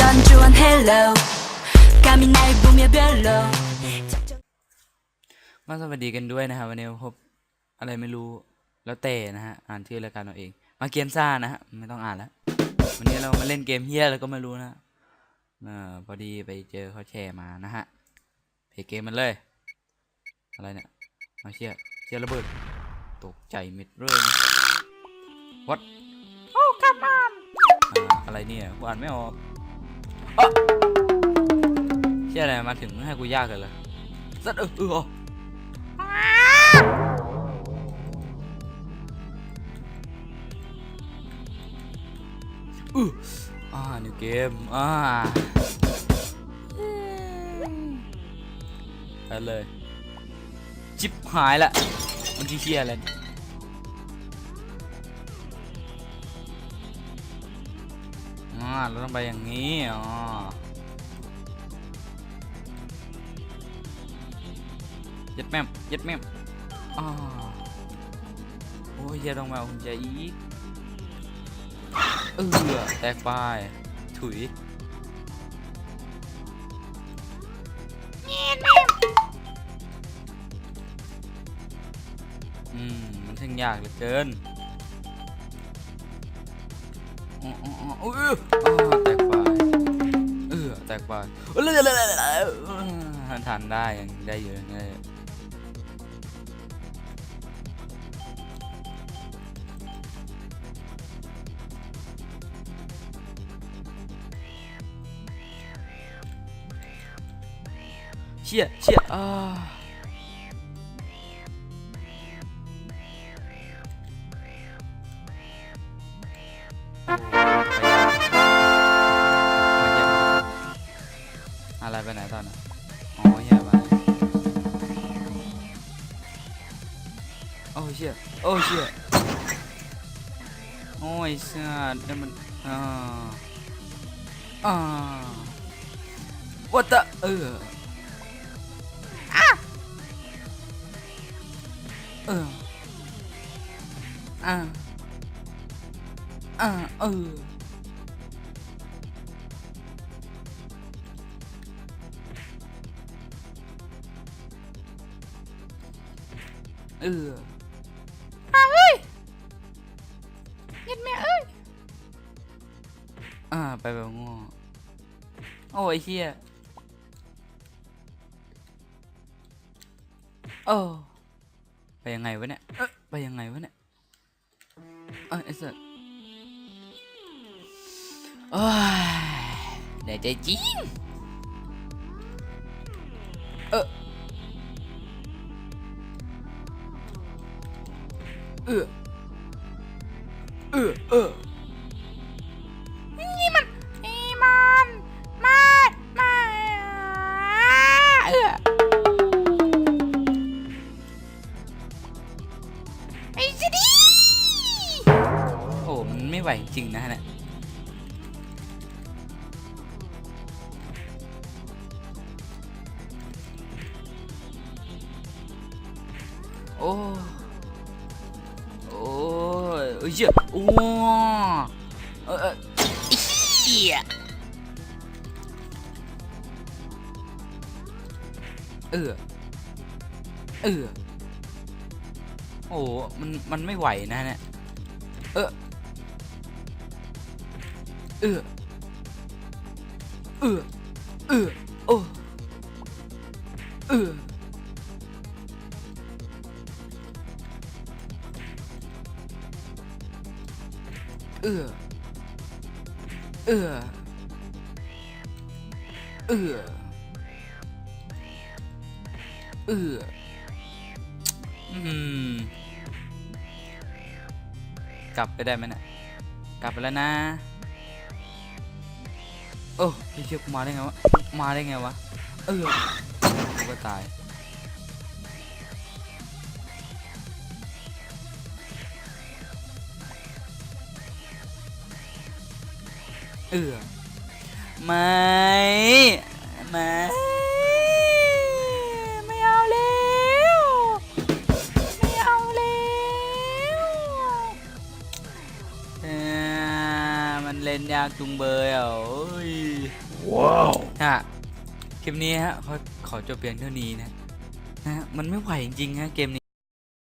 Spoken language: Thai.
별로 ก็สวัสดีกันด้วยนะครับวันนี้พบอะไรไม่รู้แล้วแต่นะฮะอ่านชื่อรายการเราเอง มาเกียนซ่านะฮะไม่ต้องอ่านแล้ววันนี้เรามาเล่นเกมเฮียอะไรก็ไม่รู้นะเออพอดีไปเจอเขาแชร์มานะฮะเพลย์เกมมันเลย อะไรเนี่ยมาเชียเชียระเบิดตกใจมิดเลยนะ what โอ้กลับมาอ่าอะไรเนี่ยกูอ่านไม่ออกอ๊ะ เชี่ยอะไรมาถึงให้กูยากเลยเหรอสัตว์เออเอออืออ่านิวเกมอ่าไปเลย จิบหายละมันที่เชี่ยอะไร เนี่ยอ่าเราต้องไปอย่างนี้ อ๋อ ยัดแม่มยัดแม่มอ่าโอ้ยอย่าต้องมาเอาคุณใจอีกเออแตกไปถุยอืม มันช่างยากเหลือเกิน อ๋ออ๋ออ๋อเออแตกไปเออแตกไปเออทันได้ยังได้อยู่ยังได้อยู่เชี่ยเชี่ยอ่า โอ้เชี่ยโอ้เชี่ยโอ้ยเชี่ยนี่มันอ่าอ่า what the เออเอออ่ ยิดแม่เอ้ย อ่า ไปแบบง่โอ้ยเฮียโอ้ไปยังไงวะเนี่ยไปยังไงวะเนี่ยเอ้ยไอ้สัสโอ้ยเดี๋ยวใจจริงเออเออ เออเออนี่มันนี่มันมามาเออไอ้เจดีโอ้มันไม่ไหวจริงนะฮะโอ้ เอ้ยเหี้ยโอ้เออเออเหี้ยเออ เออ โอ้ มัน มันไม่ไหวนะเนี่ย เออ เออ เออ เออ โอ้ เออ เออเออเออเอออืมกลับไปได้ไหมนะกลับไปแล้วนะโอ้ไอ้เชี่ยกูมาได้ไงวะ มาได้ไงวะ เออก็ตาย เออไม่ไม่ไม่เอาแล้วไม่เอาแล้วเออมันเล่นยากจุงเบยอะโอ้ยว้าวฮะคลิปนี้ฮะขอขอจบเพียงเท่านี้นะนะฮะมันไม่ไหวจริงๆฮะเกมนี้